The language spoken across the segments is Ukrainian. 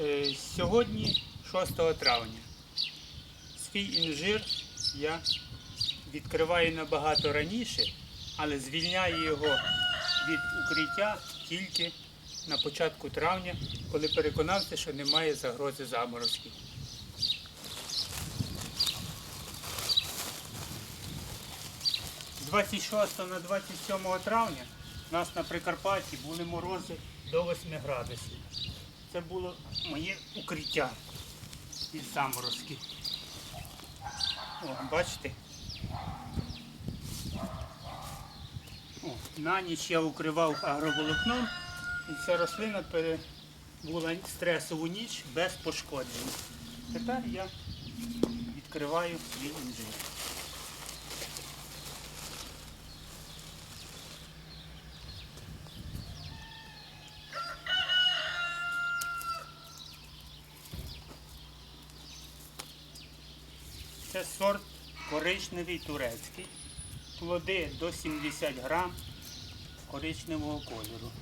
Е, Сьогодні 6 травня. Свій інжир я відкриваю набагато раніше, але звільняю його від укриття тільки на початку травня, коли переконався, що немає загрози заморозків. З 26 на 27 травня у нас на Прикарпатті були морози до 8 градусів. Це було моє укриття від заморозків. О, бачите? О, на ніч я укривав агроволокном і ця рослина перебула стресову ніч без пошкоджень. Тепер я відкриваю свій інжир. Це сорт коричневий турецький. Плоди до 70 грам коричневого кольору.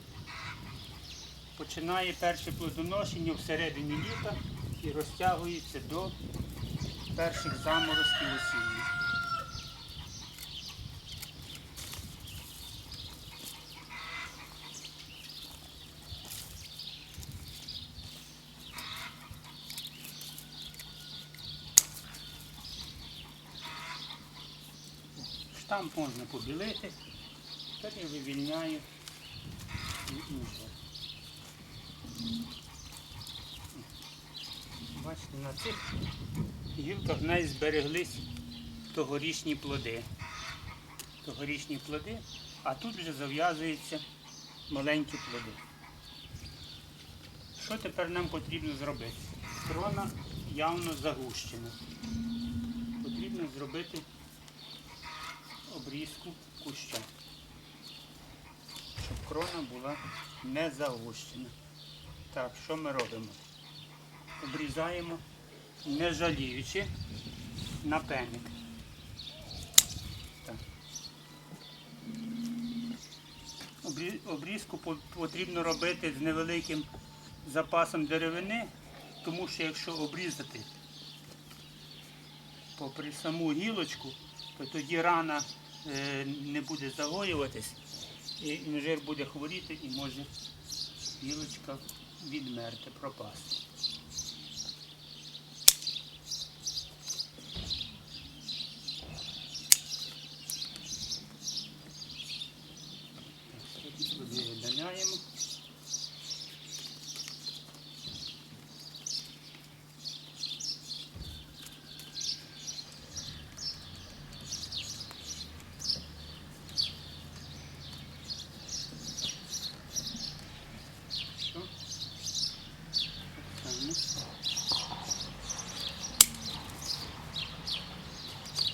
Починає перше плодоношення всередині літа і розтягується до перших заморозків осінніх. Штамп можна побілити, тепер я вивільняю і інжир. Бачите, на цих гілках нас збереглись тогорічні плоди. Тогорічні плоди, а тут вже зав'язуються маленькі плоди. Що тепер нам потрібно зробити? Крона явно загущена. Потрібно зробити обрізку куща, щоб крона була не загущена. Так, що ми робимо? Обрізаємо, не жаліючи на пенник. Обрізку потрібно робити з невеликим запасом деревини, тому що якщо обрізати попри саму гілочку, то тоді рана е, не буде загоюватись, і інжир буде хворіти і може гілочка відмерти, пропасти. Так,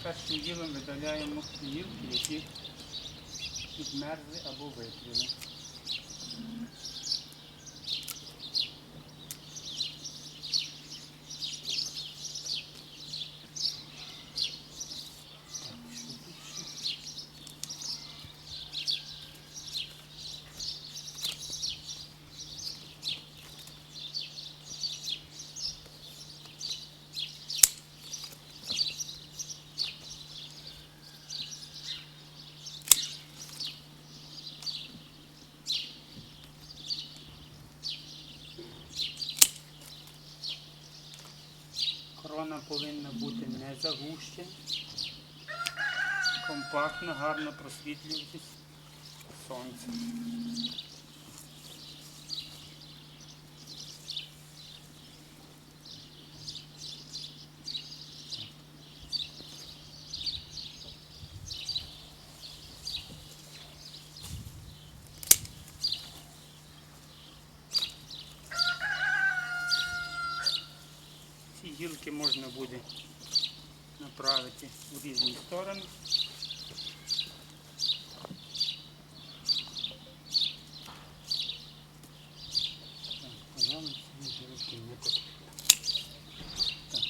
Першим ділом видаляємо гілки, які підмерзли або виплюли. Так, що тут ще? Крона повинна бути не загущена, компактно, гарно просвітлюватись сонце. Гілки можна буде направити в різні сторони. Так, пожалуй, ці гілки не потрібні. Так.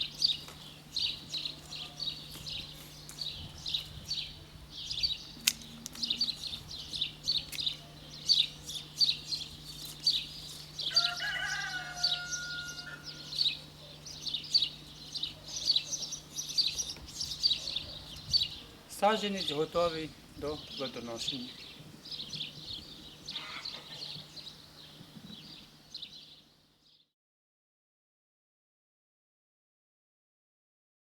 Саджанець готовий до плодоношення.